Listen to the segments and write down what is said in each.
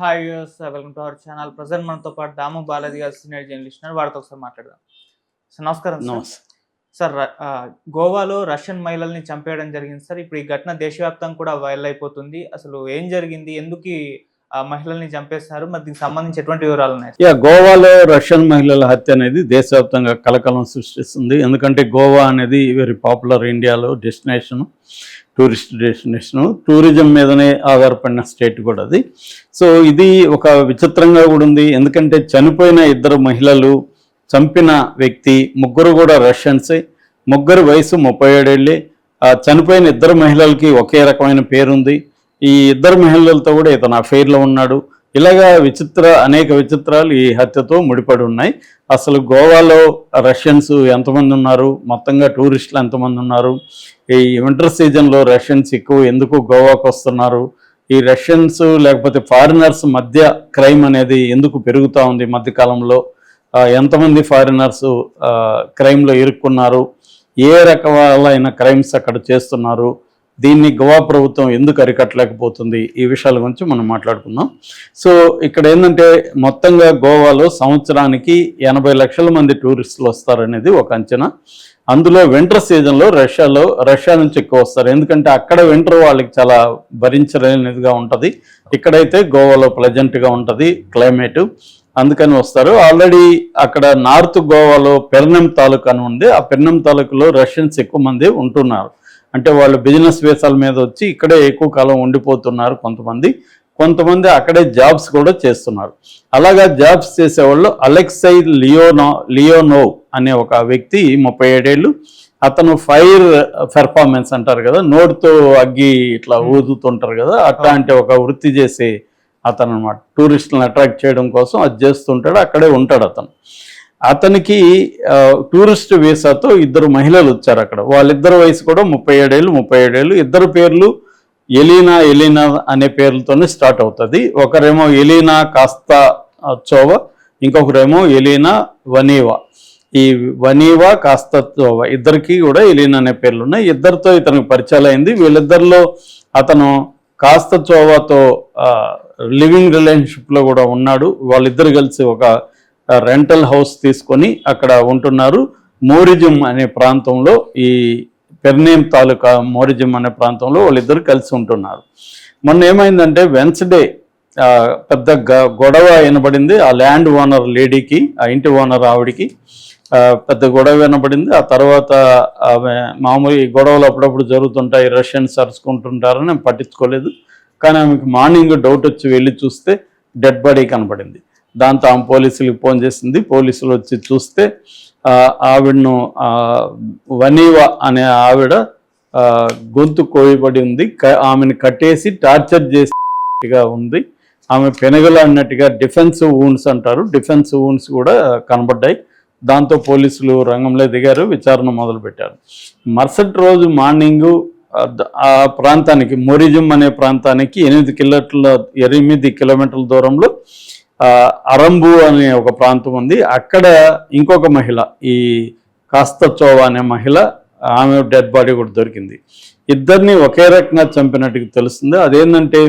Hi views welcome to our channel present మనతో పాటు దాము బాలాజీ గారు సీనియర్ జర్నలిస్ట్ ఉన్నారు. వారితో ఒకసారి మాట్లాడదాం. సార్ నమస్కారం సార్. గోవాలో రష్యన్ మహిళల్ని చంపేయడం జరిగింది సార్. ఇప్పుడు ఈ ఘటన దేశవ్యాప్తంగా కూడా వైరల్ అయిపోతుంది. అసలు ఏం జరిగింది? ఎందుకు ఆ మహిళల్ని చంపేశారు? మరి దీనికి సంబంధించి ఎటువంటి వివరాలు ఉన్నాయి? యా గోవాలో రష్యన్ మహిళల హత్య అనేది దేశవ్యాప్తంగా కలకలం సృష్టిస్తుంది. ఎందుకంటే గోవా అనేది వెరీ పాపులర్ ఇండియాలో డెస్టినేషన్. Tourist destination. టూరిజం మీదనే ఆధారపడిన స్టేట్ కూడా అది. సో ఇది ఒక విచిత్రంగా కూడా ఉంది. ఎందుకంటే చనిపోయిన ఇద్దరు మహిళలు చంపిన వ్యక్తి ముగ్గురు కూడా రష్యన్సే. ముగ్గురు వయసు ముప్పై ఏడేళ్ళే ఆ చనిపోయిన ఇద్దరు మహిళలకి ఒకే రకమైన పేరుంది. ఈ ఇద్దరు మహిళలతో కూడా ఇతను అఫైర్లో ఉన్నాడు. ఇలాగా విచిత్ర అనేక విచిత్రాలు ఈ హత్యతో ముడిపడి ఉన్నాయి. అసలు గోవాలో రష్యన్స్ ఎంతమంది ఉన్నారు? మొత్తంగా టూరిస్టులు ఎంతమంది ఉన్నారు? ఈ వింటర్ సీజన్లో రష్యన్స్ ఎక్కువ ఎందుకు గోవాకు వస్తున్నారు? ఈ రష్యన్స్ లేకపోతే ఫారినర్స్ మధ్య క్రైమ్ అనేది ఎందుకు పెరుగుతూ ఉంది మధ్యకాలంలో? ఎంతమంది ఫారినర్స్ క్రైమ్లో ఇరుక్కున్నారు? ఏ రకాలైన క్రైమ్స్ అక్కడ చేస్తున్నారు? దీన్ని గోవా ప్రభుత్వం ఎందుకు అరికట్టలేకపోతుంది? ఈ విషయాల గురించి మనం మాట్లాడుకుందాం. సో ఇక్కడ ఏంటంటే మొత్తంగా గోవాలో సంవత్సరానికి ఎనభై లక్షల మంది టూరిస్టులు వస్తారనేది ఒక అంచనా. అందులో వింటర్ సీజన్లో రష్యాలో రష్యా నుంచి ఎక్కువ వస్తారు. ఎందుకంటే అక్కడ వింటర్ వాళ్ళకి చాలా భరించలేనిదిగా ఉంటుంది. ఇక్కడైతే గోవాలో ప్లెజెంట్గా ఉంటుంది క్లైమేట్ అందుకని వస్తారు. ఆల్రెడీ అక్కడ నార్త్ గోవాలో పెర్నం తాలూకా అని ఉంది. ఆ పెర్నం తాలూకాలో రష్యన్స్ ఎక్కువ మంది ఉంటున్నారు. అంటే వాళ్ళు బిజినెస్ వేసాల మీద వచ్చి ఇక్కడే ఎక్కువ కాలం ఉండిపోతున్నారు కొంతమంది. కొంతమంది అక్కడే జాబ్స్ కూడా చేస్తున్నారు. అలాగా జాబ్స్ చేసేవాళ్ళు అలెక్సై లియోనో లియోనోవ్ అనే ఒక వ్యక్తి ముప్పై ఏడేళ్ళు. అతను ఫైర్ పెర్ఫార్మెన్స్ అంటారు కదా నోటితో అగ్గి ఇట్లా ఊదుతుంటారు కదా అట్లాంటి ఒక వృత్తి చేసే అతను అనమాట టూరిస్టులను అట్రాక్ట్ చేయడం కోసం అది చేస్తుంటాడు అక్కడే ఉంటాడు అతను. అతనికి టూరిస్ట్ వీసాతో ఇద్దరు మహిళలు వచ్చారు అక్కడ. వాళ్ళిద్దరు వయసు కూడా ముప్పై ఏడేళ్ళు ముప్పై ఏడేళ్ళు. ఇద్దరు పేర్లు ఎలీనా ఎలీనా అనే పేర్లతోనే స్టార్ట్ అవుతుంది. ఒకరేమో ఎలీనా కాస్తా చోవ ఇంకొకరేమో ఎలీనా వనీవా. ఈ వనీవా కాస్త చోవా ఇద్దరికి కూడా ఎలీనా అనే పేర్లు ఉన్నాయి. ఇద్దరితో ఇతనికి పరిచయాలు అయింది. వీళ్ళిద్దరిలో అతను కాస్త చోవాతో లివింగ్ రిలేషన్షిప్లో కూడా ఉన్నాడు. వాళ్ళిద్దరు కలిసి ఒక రెంటల్ హౌస్ తీసుకొని అక్కడ ఉంటున్నారు. మోరిజం అనే ప్రాంతంలో ఈ పెర్నేమ్ తాలూకా మోరిజం అనే ప్రాంతంలో వాళ్ళిద్దరు కలిసి ఉంటున్నారు. మొన్న ఏమైందంటే వెన్స్డే పెద్ద గ- గొడవ వినబడింది. ఆ ల్యాండ్ ఓనర్ లేడీకి ఆ ఇంటి ఓనర్ ఆవిడికి పెద్ద గొడవ వినబడింది. ఆ తర్వాత ఆమె మామూలు ఈ గొడవలు అప్పుడప్పుడు జరుగుతుంటాయి. రష్యన్స్ అరుచుకుంటుంటారని పట్టించుకోలేదు. కానీ ఆమెకి మార్నింగ్ డౌట్ వచ్చి వెళ్ళి చూస్తే డెడ్ బాడీ కనబడింది. దాంతో ఆమె పోలీసులకు ఫోన్ చేసింది. పోలీసులు వచ్చి చూస్తే ఆవిడను వనీవ వనీవా అనే ఆవిడ గొంతు కోయబడి ఉంది. ఆమెను కట్టేసి టార్చర్ చేసేట్టుగా ఉంది. ఆమె పెనగలాడినట్టుగా డిఫెన్సివ్ వూన్స్ అంటారు. డిఫెన్సివ్ వూన్స్ కూడా కనబడ్డాయి. దాంతో పోలీసులు రంగంలో దిగారు విచారణ మొదలుపెట్టారు. మరుసటి రోజు మార్నింగు ఆ ప్రాంతానికి మొరిజం అనే ప్రాంతానికి ఎనిమిది కిలోమీటర్ల ఎనిమిది కిలోమీటర్ల దూరంలో అరంబు అనే ఒక ప్రాంతం ఉంది. అక్కడ ఇంకొక మహిళ ఈ కాస్తచోవా అనే మహిళ ఆమె డెడ్ బాడీ కూడా దొరికింది. ఇద్దరిని ఒకే రకంగా చంపినట్టుగా తెలుస్తుంది. అదేంటంటే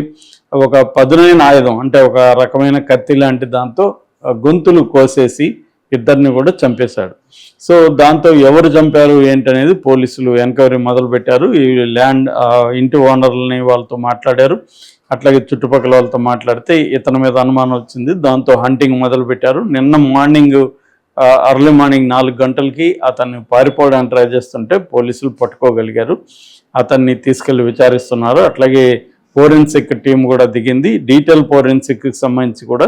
ఒక పదునైన ఆయుధం అంటే ఒక రకమైన కత్తి లాంటి దాంతో గొంతులు కోసేసి ఇద్దరిని కూడా చంపేశాడు. సో దాంతో ఎవరు చంపారు ఏంటనేది పోలీసులు ఎంక్వైరీ మొదలుపెట్టారు. ఈ ల్యాండ్ ఇంటి ఓనర్లని వాళ్ళతో మాట్లాడారు. అట్లాగే చుట్టుపక్కల వాళ్ళతో మాట్లాడితే ఇతని మీద అనుమానం వచ్చింది. దాంతో హంటింగ్ మొదలుపెట్టారు. నిన్న మార్నింగ్ అర్లీ మార్నింగ్ నాలుగు గంటలకి అతన్ని పారిపోవడానికి ట్రై చేస్తుంటే పోలీసులు పట్టుకోగలిగారు. అతన్ని తీసుకెళ్ళి విచారిస్తున్నారు. అట్లాగే ఫోరెన్సిక్ టీం కూడా దిగింది. డీటెయిల్ ఫోరెన్సిక్కి సంబంధించి కూడా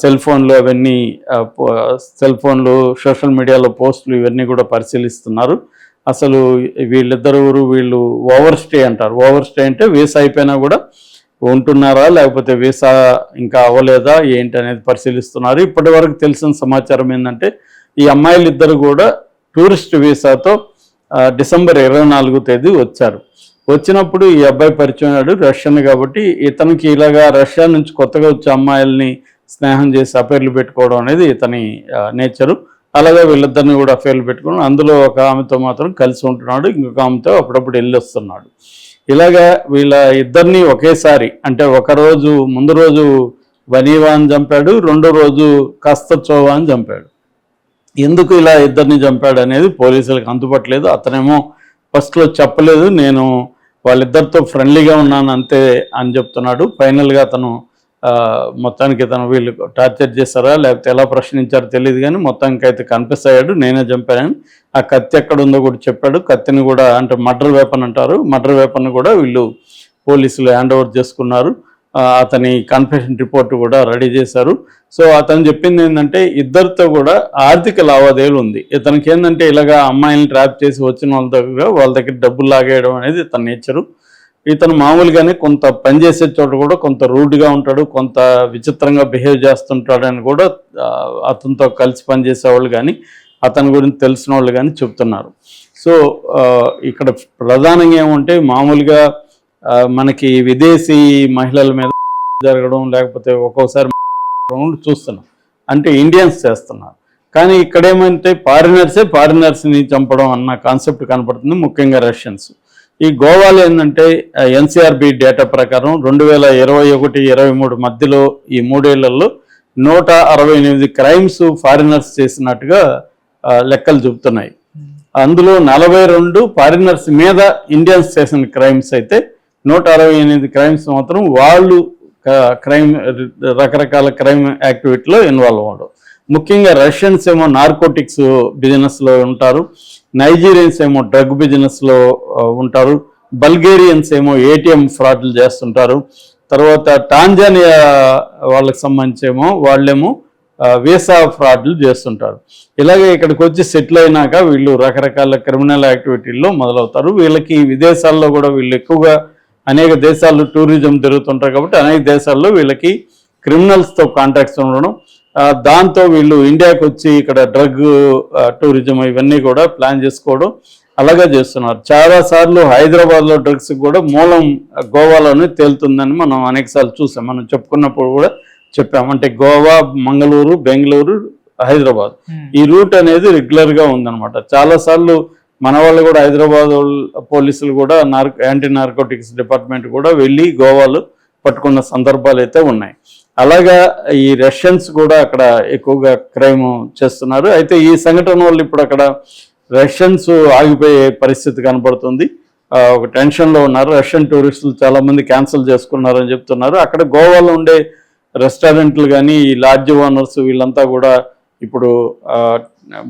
సెల్ ఫోన్లు అవన్నీ సెల్ ఫోన్లు సోషల్ మీడియాలో పోస్టులు ఇవన్నీ కూడా పరిశీలిస్తున్నారు. అసలు వీళ్ళిద్దరు వీళ్ళు ఓవర్ స్టే అంటారు. ఓవర్ స్టే అంటే వీసా అయిపోయినా కూడా ఉంటున్నారా లేకపోతే వీసా ఇంకా అవ్వలేదా ఏంటి అనేది పరిశీలిస్తున్నారు. ఇప్పటి వరకు తెలిసిన సమాచారం ఏంటంటే ఈ అమ్మాయిలు ఇద్దరు కూడా టూరిస్ట్ వీసాతో డిసెంబర్ ఇరవై నాలుగో తేదీ వచ్చారు. వచ్చినప్పుడు ఈ అబ్బాయి పరిచయం అయ్యాడు రష్యన్ కాబట్టి ఇతనికి ఇలాగా రష్యా నుంచి కొత్తగా వచ్చే అమ్మాయిల్ని స్నేహం చేసి అఫైర్లు పెట్టుకోవడం అనేది ఇతని నేచరు. అలాగే వీళ్ళిద్దరిని కూడా అఫైర్లు పెట్టుకుని అందులో ఒక ఆమెతో మాత్రం కలిసి ఉంటున్నాడు. ఇంకొక ఆమెతో అప్పుడప్పుడు వెళ్ళి వస్తున్నాడు ఇలాగా వీళ్ళ ఇద్దరిని ఒకేసారి అంటే ఒకరోజు ముందు రోజు వనీవాన్ చంపాడు రెండో రోజు కస్తచోవాన్ చంపాడు. ఎందుకు ఇలా ఇద్దరిని చంపాడు అనేది పోలీసులకు అందుపట్లేదు అతనేమో ఫస్ట్లో చెప్పలేదు నేను వాళ్ళిద్దరితో ఫ్రెండ్లీగా ఉన్నాను అంతే అని చెప్తున్నాడు. ఫైనల్గా అతను మొత్తానికి తను వీళ్ళు టార్చర్ చేస్తారా లేకపోతే ఎలా ప్రశ్నించారో తెలియదు కానీ మొత్తానికి అయితే కన్ఫెస్ అయ్యాడు నేనే చంపానని. ఆ కత్తి ఎక్కడ ఉందో కూడా చెప్పాడు. కత్తిని కూడా అంటే మర్డర్ వేపన్ అంటారు. మర్డర్ వేపన్ కూడా వీళ్ళు పోలీసులు హ్యాండ్ ఓవర్ చేసుకున్నారు. అతని కన్ఫెషన్ రిపోర్ట్ కూడా రెడీ చేశారు. సో అతను చెప్పింది ఏంటంటే ఇద్దరితో కూడా ఆర్థిక లావాదేవీలు ఉంది. ఇతనికి ఏంటంటే ఇలాగా అమ్మాయిలను ట్రాప్ చేసి వచ్చిన వాళ్ళ దగ్గర వాళ్ళ దగ్గర డబ్బులు లాగేయడం అనేది ఇతని నేచరు ఇతను మామూలుగానే కొంత పనిచేసే చోట కూడా కొంత రూడ్గా ఉంటాడు కొంత విచిత్రంగా బిహేవ్ చేస్తుంటాడు అని కూడా అతనితో కలిసి పనిచేసే వాళ్ళు కానీ అతని గురించి తెలిసిన వాళ్ళు కానీ చెప్తున్నారు. సో ఇక్కడ ప్రధానంగా ఏమంటే మామూలుగా మనకి విదేశీ మహిళల మీద జరగడం లేకపోతే ఒక్కోసారి చూస్తున్నాం. అంటే ఇండియన్స్ చేస్తున్నారు. కానీ ఇక్కడ ఏమంటే ఫారినర్సే ఫారినర్స్ని చంపడం అన్న కాన్సెప్ట్ కనపడుతుంది ముఖ్యంగా రష్యన్స్. ఈ గోవాలో ఏంటంటే ఎన్సీఆర్బి డేటా ప్రకారం రెండు వేల ఇరవై ఒకటి ఇరవై మూడు మధ్యలో ఈ మూడేళ్ళలో నూట అరవై ఎనిమిది క్రైమ్స్ ఫారినర్స్ చేసినట్టుగా లెక్కలు చూపుతున్నాయి. అందులో నలభై రెండు ఫారినర్స్ మీద ఇండియన్స్ చేసిన క్రైమ్స్ అయితే నూట అరవై ఎనిమిది క్రైమ్స్ మాత్రం వాళ్ళు క్రైమ్ రకరకాల క్రైమ్ యాక్టివిటీలో ఇన్వాల్వ్ అవ్వడం. ముఖ్యంగా రష్యన్స్ ఏమో నార్కోటిక్స్ బిజినెస్లో ఉంటారు. నైజీరియన్స్ ఏమో డ్రగ్ బిజినెస్లో ఉంటారు. బల్గేరియన్స్ ఏమో ఏటీఎం ఫ్రాడ్లు చేస్తుంటారు. తర్వాత టాంజానియా వాళ్ళకి సంబంధించేమో వాళ్ళేమో వీసా ఫ్రాడ్లు చేస్తుంటారు. ఇలాగే ఇక్కడికి వచ్చి సెటిల్ అయినాక వీళ్ళు రకరకాల క్రిమినల్ యాక్టివిటీల్లో మొదలవుతారు. వీళ్ళకి విదేశాల్లో కూడా వీళ్ళు ఎక్కువగా అనేక దేశాల్లో టూరిజం జరుగుతుంటారు కాబట్టి అనేక దేశాల్లో వీళ్ళకి క్రిమినల్స్తో కాంటాక్ట్స్ ఉండడం దాంతో వీళ్ళు ఇండియాకి వచ్చి ఇక్కడ డ్రగ్ టూరిజం ఇవన్నీ కూడా ప్లాన్ చేసుకోవడం అలాగే చేస్తున్నారు. చాలా సార్లు హైదరాబాద్లో డ్రగ్స్ కూడా మూలం గోవాలోనే తేలుతుందని మనం అనేకసార్లు చూసాం. మనం చెప్పుకున్నప్పుడు కూడా చెప్పాం. అంటే గోవా మంగళూరు బెంగళూరు హైదరాబాద్. ఈ రూట్ అనేది రెగ్యులర్గా ఉందన్నమాట. చాలా సార్లు మన వాళ్ళు కూడా హైదరాబాద్ పోలీసులు కూడా నార్ యాంటీ నార్కోటిక్స్ డిపార్ట్మెంట్ కూడా వెళ్ళి గోవాలో పట్టుకున్న సందర్భాలు అయితే ఉన్నాయి. అలాగా ఈ రష్యన్స్ కూడా అక్కడ ఎక్కువగా క్రైమ్ చేస్తున్నారు. అయితే ఈ సంఘటన వల్ల ఇప్పుడు అక్కడ రష్యన్స్ ఆగిపోయే పరిస్థితి కనపడుతుంది ఒక టెన్షన్లో ఉన్నారు. రష్యన్ టూరిస్టులు చాలామంది క్యాన్సిల్ చేసుకున్నారని చెప్తున్నారు. అక్కడ గోవాలో ఉండే రెస్టారెంట్లు కానీ ఈ లాడ్జ్ ఓనర్స్ వీళ్ళంతా కూడా ఇప్పుడు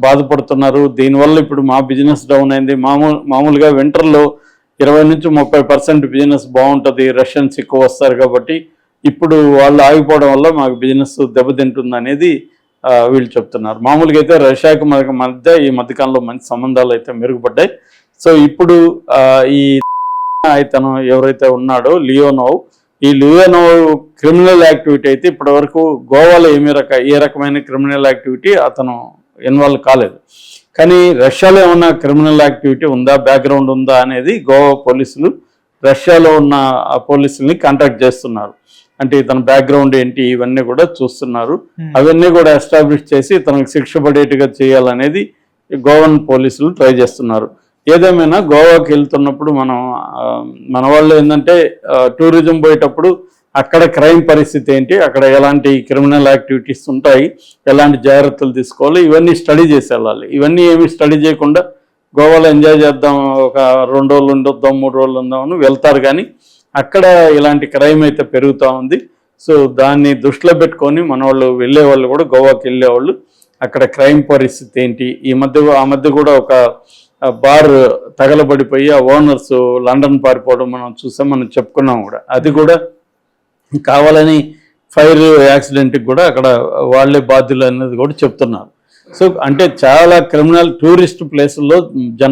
బాధపడుతున్నారు. దీనివల్ల ఇప్పుడు మా బిజినెస్ డౌన్ అయింది. మామూలు మామూలుగా వింటర్లో ఇరవై నుంచి ముప్పై పర్సెంట్ బిజినెస్ బాగుంటుంది. రష్యన్స్ ఎక్కువ వస్తారు కాబట్టి ఇప్పుడు వాళ్ళు ఆగిపోవడం వల్ల మాకు బిజినెస్ దెబ్బతింటుంది అనేది వీళ్ళు చెప్తున్నారు. మామూలుగా అయితే రష్యాకి మనకి మధ్య ఈ మధ్యకాలంలో మంచి సంబంధాలు అయితే మెరుగుపడ్డాయి. సో ఇప్పుడు ఈ ఇతను ఎవరైతే ఉన్నాడో లియోనోవ్ ఈ లియోనోవ్ క్రిమినల్ యాక్టివిటీ అయితే ఇప్పటివరకు గోవాలో ఏమి రక ఏ రకమైన క్రిమినల్ యాక్టివిటీ అతను ఇన్వాల్వ్ కాలేదు. కానీ రష్యాలో ఏమన్నా క్రిమినల్ యాక్టివిటీ ఉందా బ్యాక్గ్రౌండ్ ఉందా అనేది గోవా పోలీసులు రష్యాలో ఉన్న ఆ పోలీసుల్ని కాంటాక్ట్ చేస్తున్నారు. అంటే ఇతని బ్యాక్గ్రౌండ్ ఏంటి ఇవన్నీ కూడా చూస్తున్నారు. అవన్నీ కూడా ఎస్టాబ్లిష్ చేసి తనకు శిక్ష పడేట్టుగా చేయాలనేది గోవన్ పోలీసులు ట్రై చేస్తున్నారు. ఏదేమైనా గోవాకి వెళ్తున్నప్పుడు మనం మన వాళ్ళు ఏంటంటే టూరిజం పోయేటప్పుడు అక్కడ క్రైమ్ పరిస్థితి ఏంటి అక్కడ ఎలాంటి క్రిమినల్ యాక్టివిటీస్ ఉంటాయి ఎలాంటి జాగ్రత్తలు తీసుకోవాలి ఇవన్నీ స్టడీ చేసి వెళ్ళాలి ఇవన్నీ ఏమి స్టడీ చేయకుండా గోవాలో ఎంజాయ్ చేద్దాం ఒక రెండు రోజులు ఉండొద్దాం మూడు రోజులు ఉందామని వెళ్తారు కానీ అక్కడ ఇలాంటి క్రైమ్ అయితే పెరుగుతూ ఉంది. సో దాన్ని దృష్టిలో పెట్టుకొని మన వాళ్ళు వెళ్ళే వాళ్ళు కూడా గోవాకి వెళ్ళేవాళ్ళు అక్కడ క్రైమ్ పరిస్థితి ఏంటి? ఈ మధ్య ఆ మధ్య కూడా ఒక బార్ తగలబడిపోయి ఆ ఓనర్స్ లండన్ పారిపోవడం మనం చూసాం మనం చెప్పుకున్నాం కూడా. అది కూడా కావాలని ఫైర్ యాక్సిడెంట్కి కూడా అక్కడ వాళ్ళే బాధ్యులు అనేది కూడా చెప్తున్నారు. సో అంటే చాలా క్రిమినల్ టూరిస్ట్ ప్లేసుల్లో జన